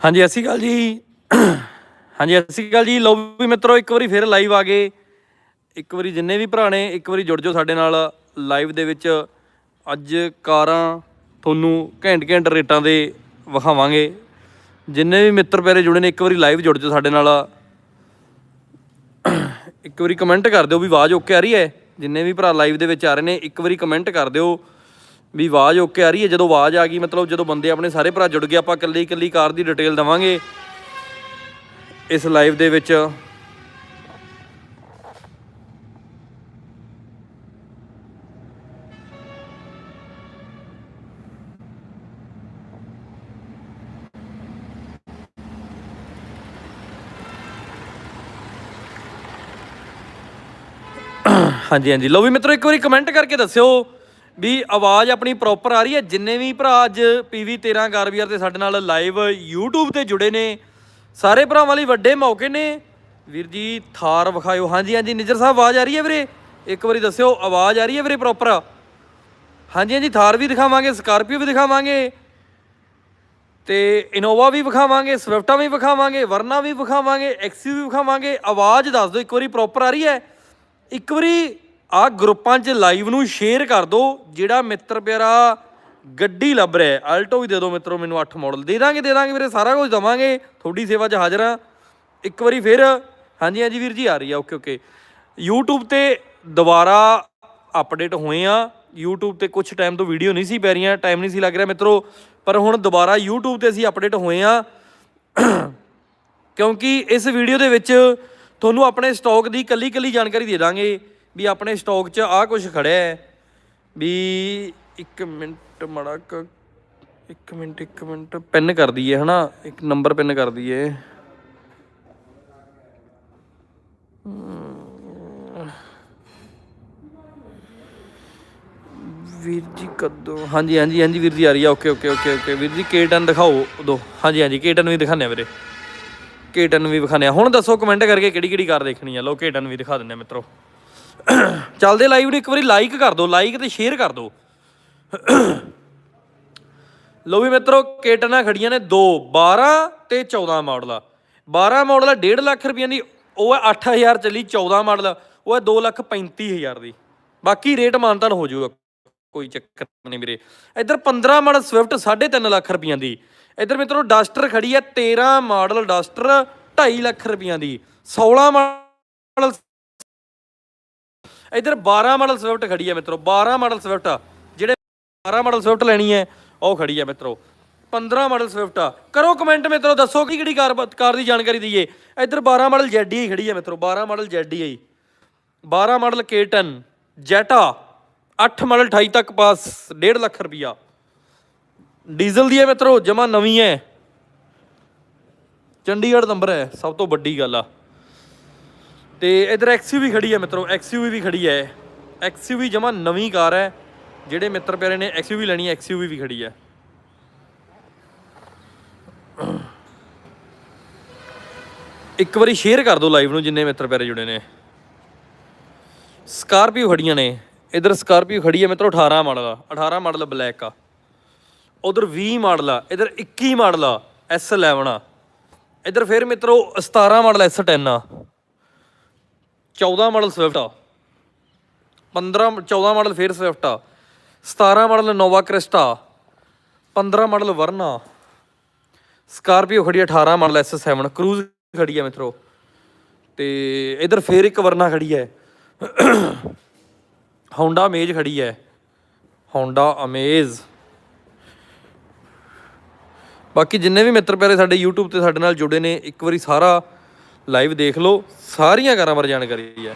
ਹਾਂਜੀ, ਸਤਿ ਸ਼੍ਰੀ ਅਕਾਲ ਜੀ। ਹਾਂਜੀ, ਸਤਿ ਸ਼੍ਰੀ ਅਕਾਲ ਜੀ। ਲਓ ਵੀ ਮਿੱਤਰੋ, ਇੱਕ ਵਾਰੀ ਫਿਰ ਲਾਈਵ ਆ ਗਏ। ਇੱਕ ਵਾਰੀ ਜਿੰਨੇ ਵੀ ਭਰਾ ਨੇ, ਇੱਕ ਵਾਰੀ ਜੁੜ ਜਾਓ ਸਾਡੇ ਨਾਲ ਲਾਈਵ ਦੇ ਵਿੱਚ। ਅੱਜ ਕਾਰਾਂ ਤੁਹਾਨੂੰ ਘੈਂਟ ਘੈਂਟ ਰੇਟਾਂ ਦੇ ਵਿਖਾਵਾਂਗੇ। ਜਿੰਨੇ ਵੀ ਮਿੱਤਰ ਪਿਆਰੇ ਜੁੜੇ ਨੇ, ਇੱਕ ਵਾਰੀ ਲਾਈਵ ਜੁੜ ਜਾਓ ਸਾਡੇ ਨਾਲ। ਇੱਕ ਵਾਰੀ ਕਮੈਂਟ ਕਰ ਦਿਓ ਵੀ ਆਵਾਜ਼ ਓਕੇ ਆ ਰਹੀ ਹੈ। ਜਿੰਨੇ ਵੀ ਭਰਾ ਲਾਈਵ ਦੇ ਵਿੱਚ ਆ ਰਹੇ ਨੇ, ਇੱਕ ਵਾਰੀ ਕਮੈਂਟ ਕਰ ਦਿਓ। ਵੀ ਆਵਾਜ਼ ਓਕੇ ਆ ਰਹੀ ਹੈ। ਜਦੋਂ ਆਵਾਜ਼ ਆ ਗਈ, ਮਤਲਬ ਜਦੋਂ ਬੰਦੇ ਆਪਣੇ ਸਾਰੇ ਭਰਾ ਜੁੜ ਗਏ, ਆਪਾਂ ਇਕੱਲੀ ਇਕੱਲੀ ਕਾਰ ਦੀ ਡਿਟੇਲ ਦਵਾਂਗੇ। ਇਸ ਲਾਈਵ ਦੇ ਵਿੱਚ। ਹਾਂਜੀ ਹਾਂਜੀ। ਲਓ ਵੀ ਮਿੱਤਰੋ, ਇੱਕ ਵਾਰੀ ਕਮੈਂਟ ਕਰਕੇ ਦੱਸਿਓ ਵੀ ਆਵਾਜ਼ ਆਪਣੀ ਪ੍ਰੋਪਰ ਆ ਰਹੀ ਹੈ। ਜਿੰਨੇ ਵੀ ਭਰਾ ਅੱਜ PV 13 ਗਾਰਵੀਅਰ ਤੇ ਸਾਡੇ ਨਾਲ ਲਾਈਵ YouTube ਤੇ ਜੁੜੇ ਨੇ, ਸਾਰੇ ਭਰਾਵਾਂ ਲਈ ਵੱਡੇ ਮੌਕੇ ਨੇ। ਵੀਰ ਜੀ, ਥਾਰ ਵਿਖਾਇਓ। ਹਾਂਜੀ ਹਾਂਜੀ, ਨਿਜਰ ਸਾਹਿਬ, ਆਵਾਜ਼ ਆ ਰਹੀ ਹੈ ਵੀਰੇ? ਇੱਕ ਵਾਰੀ ਦੱਸਿਓ, ਆਵਾਜ਼ ਆ ਰਹੀ ਹੈ ਵੀਰੇ ਪ੍ਰੋਪਰ ਹਾਂਜੀ ਹਾਂਜੀ, ਥਾਰ ਵੀ ਦਿਖਾਵਾਂਗੇ, ਸਕਾਰਪੀਓ ਵੀ ਦਿਖਾਵਾਂਗੇ, ਤੇ ਇਨੋਵਾ ਵੀ ਵਿਖਾਵਾਂਗੇ, ਸਵਿਫਟਾਂ ਵੀ ਵਿਖਾਵਾਂਗੇ, ਵਰਨਾ ਵੀ ਵਿਖਾਵਾਂਗੇ ਐਕਸਯੂ ਵੀ ਵਿਖਾਵਾਂਗੇ। ਆਵਾਜ਼ ਦੱਸ ਦਿਓ, ਇੱਕ ਵਾਰੀ ਪ੍ਰੋਪਰ ਆ ਰਹੀ ਹੈ। ਇੱਕ ਵਾਰੀ ਆ ਗਰੁੱਪਾਂ 'ਚ ਲਾਈਵ ਨੂੰ ਸ਼ੇਅਰ ਕਰ ਦਿਓ, ਜਿਹੜਾ ਮਿੱਤਰ ਪਿਆਰਾ ਗੱਡੀ ਲੱਭ ਰਿਹਾ ਆਲਟੋ ਵੀ ਦੇ ਦਿਓ ਮਿੱਤਰੋ, ਮੈਨੂੰ 8 ਮਾਡਲ ਦੇ ਦਾਂਗੇ ਦੇ ਦਾਂਗੇ ਵੀਰੇ, ਸਾਰਾ ਕੁਝ ਦਵਾਂਗੇ, ਤੁਹਾਡੀ ਸੇਵਾ 'ਚ ਹਾਜ਼ਰ ਹਾਂ। ਇੱਕ ਵਾਰੀ ਫਿਰ, ਹਾਂਜੀ ਹਾਂਜੀ ਵੀਰ ਜੀ, ਆ ਰਹੀ ਆ, ਓਕੇ ਓਕੇ। YouTube ਤੇ ਦੁਬਾਰਾ ਅਪਡੇਟ ਹੋਏ ਆ। YouTube ਤੇ ਕੁਝ ਟਾਈਮ ਤੋਂ ਵੀਡੀਓ ਨਹੀਂ ਸੀ ਪੈ ਰਹੀਆਂ ਟਾਈਮ ਨਹੀਂ ਸੀ ਲੱਗ ਰਿਹਾ ਮਿੱਤਰੋ। ਪਰ ਹੁਣ ਦੁਬਾਰਾ YouTube ਤੇ ਅਸੀਂ ਅਪਡੇਟ ਹੋਏ ਆ। ਕਿਉਂਕਿ ਇਸ ਵੀਡੀਓ ਦੇ ਵਿੱਚ ਤੁਹਾਨੂੰ ਆਪਣੇ ਸਟਾਕ ਦੀ ਕੱਲੀ ਕੱਲੀ ਜਾਣਕਾਰੀ ਦੇ ਦਾਂਗੇ। ਵੀ ਆਪਣੇ ਸਟਾਕ 'ਚ ਆਹ ਕੁਝ ਖੜਿਆ ਹੈ। ਵੀ 1 ਮਿੰਟ ਮੜਾ ਕ 1 ਮਿੰਟ 1 ਮਿੰਟ ਪਿੰਨ ਕਰ ਦਈਏ ਹਨਾ, ਇੱਕ ਨੰਬਰ ਪਿੰਨ ਕਰ ਦਈਏ। ਵੀਰ ਜੀ ਕਦੋਂ, ਹਾਂਜੀ ਹਾਂਜੀ ਹਾਂਜੀ, ਵੀਰ ਜੀ ਆ ਰਹੀ ਆ ਓਕੇ ਓਕੇ ਓਕੇ ਓਕੇ ਵੀਰ ਜੀ K10 ਦਿਖਾਓ ਉਦੋਂ। ਹਾਂਜੀ ਹਾਂਜੀ K10 ਵੀ ਦਿਖਾਣੇ ਆ ਵੀਰੇ। K10 ਵੀ ਵਿਖਾਣੇ ਆ ਹੁਣ ਦੱਸੋ ਕਮੈਂਟ ਕਰਕੇ ਕਿਹੜੀ ਕਿਹੜੀ ਕਾਰ ਦੇਖਣੀ ਆ। ਲੋ K10 ਵੀ ਦਿਖਾ ਦਿੰਨੇ ਆ ਮਿੱਤਰੋ। ਚੱਲਦੇ ਲਾਈਵ ਨੂੰ ਇੱਕ ਵਾਰੀ ਲਾਈਕ ਕਰ ਦਿਓ ਲਾਈਕ ਤੇ ਸ਼ੇਅਰ ਕਰ ਦਿਓ। ਲੋ ਵੀ ਮਿੱਤਰੋ K10 ਖੜੀਆਂ ਨੇ 2 12 ਤੇ 14 ਮਾਡਲ ਆ। 12 ਮਾਡਲ ਆ 1.5 ਲੱਖ ਰੁਪਈਆ ਦੀ, ਉਹ ਹੈ 8000 ਚੱਲੀ 14 ਮਾਡਲ ਉਹ ਹੈ 2 ਲੱਖ 35000 ਦੀ। ਬਾਕੀ ਰੇਟ ਮਾਨਤਾਨ ਹੋ ਜਾਊਗਾ, ਕੋਈ ਚੱਕਰ ਨਹੀਂ ਵੀਰੇ। ਇੱਧਰ 15 ਮਾਡਲ ਸਵਿਫਟ 3.5 ਲੱਖ ਰੁਪਈਆ ਦੀ। ਇੱਧਰ ਮਿੱਤਰੋ ਡਸਟਰ ਖੜੀ ਹੈ 13 ਮਾਡਲ ਡਸਟਰ 2.5 ਲੱਖ ਰੁਪਈਆਂ ਦੀ। 16 ਮਾਡਲ ਇੱਧਰ 12 ਮਾਡਲ ਸਵਿਫਟ ਖੜੀ ਹੈ ਮਿੱਤਰੋ 12 ਮਾਡਲ ਸਵਿਫਟ ਜਿਹੜੇ 12 ਮਾਡਲ ਸਵਿਫਟ ਲੈਣੀ ਹੈ, ਉਹ ਖੜੀ ਹੈ ਮਿੱਤਰੋ। 15 ਮਾਡਲ ਸਵਿਫਟ ਆ। ਕਰੋ ਕਮੈਂਟ ਮਿੱਤਰੋ, ਦੱਸੋ ਕਿ ਕਿਹੜੀ ਕਾਰ ਕਾਰ ਦੀ ਜਾਣਕਾਰੀ ਦਈਏ। ਇੱਧਰ 12 ਮਾਡਲ ZDI ਖੜੀ ਹੈ ਮਿੱਤਰੋ 12 model ZDI 12 model K10 Jetta 8 model 28 ਤੱਕ ਪਾਸ 1.5 ਲੱਖ ਰੁਪਈਆ। ਡੀਜ਼ਲ ਦੀ ਹੈ ਮਿੱਤਰੋ ਜਮਾ ਨਵੀਂ ਹੈ। ਚੰਡੀਗੜ੍ਹ ਨੰਬਰ ਹੈ, ਸਭ ਤੋਂ ਵੱਡੀ ਗੱਲ ਆ। ਤੇ ਇਧਰ ਐਕਸਯੂਵੀ ਖੜੀ ਹੈ ਮਿੱਤਰੋ ਐਕਸਯੂਵੀ ਵੀ ਖੜੀ ਹੈ। ਐਕਸਯੂਵੀ ਜਮਾ ਨਵੀਂ ਕਾਰ ਹੈ, ਜਿਹੜੇ ਮਿੱਤਰ ਪਿਆਰੇ ਨੇ ਐਕਸਯੂਵੀ ਲੈਣੀ ਹੈ ਐਕਸਯੂਵੀ ਵੀ ਖੜੀ ਹੈ। ਇੱਕ ਵਾਰੀ ਸ਼ੇਅਰ ਕਰ ਦਿਓ ਲਾਈਵ ਨੂੰ, ਜਿੰਨੇ ਮਿੱਤਰ ਪਿਆਰੇ ਜੁੜੇ ਨੇ। ਸਕਾਰਪੀਓ ਖੜੀਆਂ ਨੇ। ਇਧਰ ਸਕਾਰਪੀਓ ਖੜੀ ਹੈ ਮਿੱਤਰੋ 18 ਮਾਡਲ ਆ 18 ਮਾਡਲ ਬਲੈਕ ਆ। ਉਧਰ 20 ਮਾਡਲ ਆ, ਇਧਰ 21 ਮਾਡਲ ਆ S11 ਆ। ਇਧਰ ਫਿਰ ਮਿੱਤਰੋ 17 ਮਾਡਲ S10 ਆ। 14 ਮਾਡਲ ਸਵਿਫਟ ਆ। 15 14 ਮਾਡਲ ਫੇਰ ਸਵਿਫਟ ਆ। 17 model Innova Crysta 15 model Verna Scorpio ਖੜੀ ਆ 18 ਮਾਡਲ S7 ਕਰੂਜ਼ ਖੜੀ ਆ ਮਿੱਤਰੋ। ਤੇ ਇਧਰ ਫੇਰ ਇੱਕ ਵਰਨਾ ਖੜੀ ਹੈ ਹੋਂਡਾ ਅਮੇਜ ਖੜੀ ਹੈ ਹੋਂਡਾ ਅਮੇਜ਼ ਬਾਕੀ ਜਿੰਨੇ ਵੀ ਮਿੱਤਰ ਪਿਆਰੇ ਸਾਡੇ YouTube ਤੇ ਸਾਡੇ ਨਾਲ ਜੁੜੇ ਨੇ, ਇੱਕ ਵਾਰੀ ਸਾਰਾ ਲਾਈਵ ਦੇਖ ਲਓ ਸਾਰੀਆਂ ਕਾਰਾਂ ਬਾਰੇ ਜਾਣਕਾਰੀ ਹੈ।